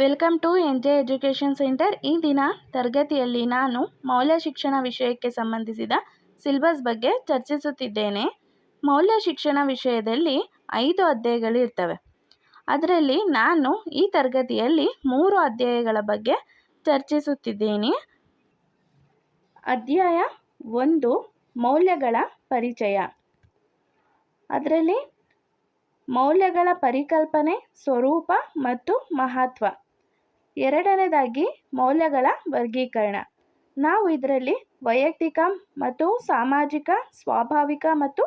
Welcome to N J education center. ಈ ದಿನ ತರಗತಿಯಲ್ಲಿ ನಾನು ಮೌಲ್ಯ ಶಿಕ್ಷಣ ವಿಷಯಕ್ಕೆ ಸಂಬಂಧಿಸಿದ ಸಿಲೆಬಸ್ ಬಗ್ಗೆ ಚರ್ಚಿಸುತ್ತಿದ್ದೇನೆ. ಮೌಲ್ಯ ಶಿಕ್ಷಣ ವಿಷಯದಲ್ಲಿ ಐದು ಅಧ್ಯಾಯಗಳು ಇರ್ತವೆ. ಅದರಲ್ಲಿ ನಾನು ಈ ತರಗತಿಯಲ್ಲಿ ಮೂರು ಅಧ್ಯಾಯಗಳ ಬಗ್ಗೆ ಚರ್ಚಿಸುತ್ತಿದ್ದೇನೆ. ಅಧ್ಯಾಯ ಒಂದು, ಮೌಲ್ಯಗಳ ಪರಿಚಯ. ಅದರಲ್ಲಿ ಮೌಲ್ಯಗಳ ಪರಿಕಲ್ಪನೆ, ಸ್ವರೂಪ ಮತ್ತು ಮಹತ್ವ. ಎರಡನೇದಾಗಿ ಮೌಲ್ಯಗಳ ವರ್ಗೀಕರಣ. ನಾವು ಇದರಲ್ಲಿ ವೈಯಕ್ತಿಕ ಮತ್ತು ಸಾಮಾಜಿಕ, ಸ್ವಾಭಾವಿಕ ಮತ್ತು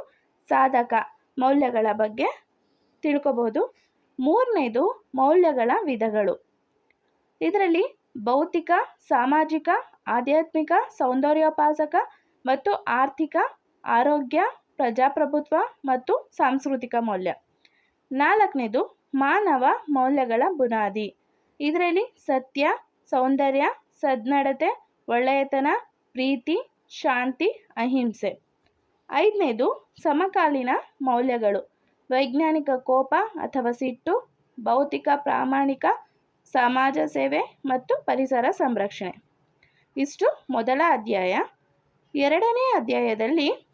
ಸಾಧಕ ಮೌಲ್ಯಗಳ ಬಗ್ಗೆ ತಿಳ್ಕೊಬೋದು. ಮೂರನೇದು ಮೌಲ್ಯಗಳ ವಿಧಗಳು. ಇದರಲ್ಲಿ ಭೌತಿಕ, ಸಾಮಾಜಿಕ, ಆಧ್ಯಾತ್ಮಿಕ, ಸೌಂದರ್ಯೋಪಾಸಕ ಮತ್ತು ಆರ್ಥಿಕ, ಆರೋಗ್ಯ, ಪ್ರಜಾಪ್ರಭುತ್ವ ಮತ್ತು ಸಾಂಸ್ಕೃತಿಕ ಮೌಲ್ಯ. ನಾಲ್ಕನೇದು ಮಾನವ ಮೌಲ್ಯಗಳ ಬುನಾದಿ. ಇದರಲ್ಲಿ ಸತ್ಯ, ಸೌಂದರ್ಯ, ಸದ್ನಡತೆ, ಒಳ್ಳೆಯತನ, ಪ್ರೀತಿ, ಶಾಂತಿ, ಅಹಿಂಸೆ. ಐದನೇದು, ಸಮಕಾಲೀನ ಮೌಲ್ಯಗಳು. ವೈಜ್ಞಾನಿಕ ಕೋಪ ಅಥವಾ ಸಿಟ್ಟು, ಭೌತಿಕ, ಪ್ರಾಮಾಣಿಕ, ಸಮಾಜ ಸೇವೆ ಮತ್ತು ಪರಿಸರ ಸಂರಕ್ಷಣೆ. ಇಷ್ಟು ಮೊದಲ ಅಧ್ಯಾಯ. ಎರಡನೇ ಅಧ್ಯಾಯದಲ್ಲಿ,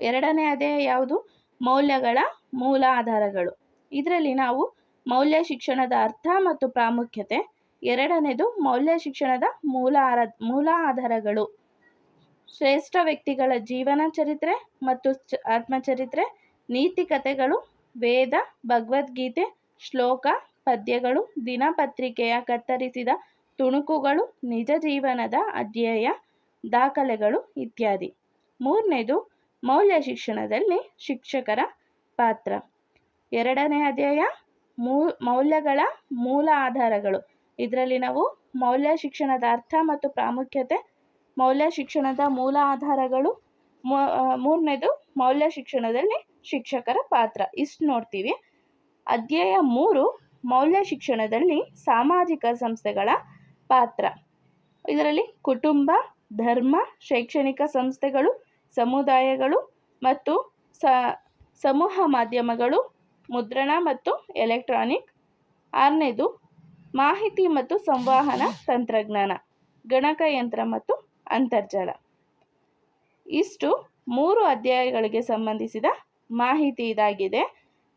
ಎರಡನೇ ಅಧ್ಯಾಯ ಯಾವುದು? ಮೌಲ್ಯಗಳ ಮೂಲ ಆಧಾರಗಳು. ಇದರಲ್ಲಿ ನಾವು ಮೌಲ್ಯ ಶಿಕ್ಷಣದ ಅರ್ಥ ಮತ್ತು ಪ್ರಾಮುಖ್ಯತೆ. ಎರಡನೇದು, ಮೌಲ್ಯ ಶಿಕ್ಷಣದ ಮೂಲ ಆರ, ಮೂಲ ಆಧಾರಗಳು. ಶ್ರೇಷ್ಠ ವ್ಯಕ್ತಿಗಳ ಜೀವನ ಚರಿತ್ರೆ ಮತ್ತು ಆತ್ಮಚರಿತ್ರೆ ನೀತಿಕತೆಗಳು ವೇದ, ಭಗವದ್ಗೀತೆ, ಶ್ಲೋಕ, ಪದ್ಯಗಳು, ದಿನಪತ್ರಿಕೆಯ ಕತ್ತರಿಸಿದ ತುಣುಕುಗಳು, ನಿಜ ಜೀವನದ ಅಧ್ಯಯ, ದಾಖಲೆಗಳು ಇತ್ಯಾದಿ. ಮೂರನೇದು, ಮೌಲ್ಯ ಶಿಕ್ಷಣದಲ್ಲಿ ಶಿಕ್ಷಕರ ಪಾತ್ರ. ಎರಡನೇ ಅಧ್ಯಾಯ ಮೂ, ಮೌಲ್ಯಗಳ ಮೂಲ ಆಧಾರಗಳು. ಇದರಲ್ಲಿ ನಾವು ಮೌಲ್ಯ ಶಿಕ್ಷಣದ ಅರ್ಥ ಮತ್ತು ಪ್ರಾಮುಖ್ಯತೆ, ಮೌಲ್ಯ ಶಿಕ್ಷಣದ ಮೂಲ ಆಧಾರಗಳು ಮೂರನೇದು ಮೌಲ್ಯ ಶಿಕ್ಷಣದಲ್ಲಿ ಶಿಕ್ಷಕರ ಪಾತ್ರ. ಇಷ್ಟು ನೋಡ್ತೀವಿ. ಅಧ್ಯಾಯ ಮೂರು, ಮೌಲ್ಯ ಶಿಕ್ಷಣದಲ್ಲಿ ಸಾಮಾಜಿಕ ಸಂಸ್ಥೆಗಳ ಪಾತ್ರ. ಇದರಲ್ಲಿ ಕುಟುಂಬ, ಧರ್ಮ, ಶೈಕ್ಷಣಿಕ ಸಂಸ್ಥೆಗಳು, ಸಮುದಾಯಗಳು ಮತ್ತು ಸಮೂಹ ಮಾಧ್ಯಮಗಳು ಮುದ್ರಣ ಮತ್ತು ಎಲೆಕ್ಟ್ರಾನಿಕ್. ಆರನೇದು, ಮಾಹಿತಿ ಮತ್ತು ಸಂವಹನ ತಂತ್ರಜ್ಞಾನ ಗಣಕಯಂತ್ರ ಮತ್ತು ಅಂತರ್ಜಾಲ. ಇಷ್ಟು ಮೂರು ಅಧ್ಯಾಯಗಳಿಗೆ ಸಂಬಂಧಿಸಿದ ಮಾಹಿತಿ ಇದಾಗಿದೆ.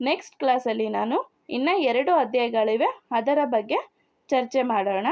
ನೆಕ್ಸ್ಟ್ ಕ್ಲಾಸಲ್ಲಿ ನಾನು ಇನ್ನು ಎರಡು ಅಧ್ಯಾಯಗಳಿವೆ. ಅದರ ಬಗ್ಗೆ ಚರ್ಚೆ ಮಾಡೋಣ.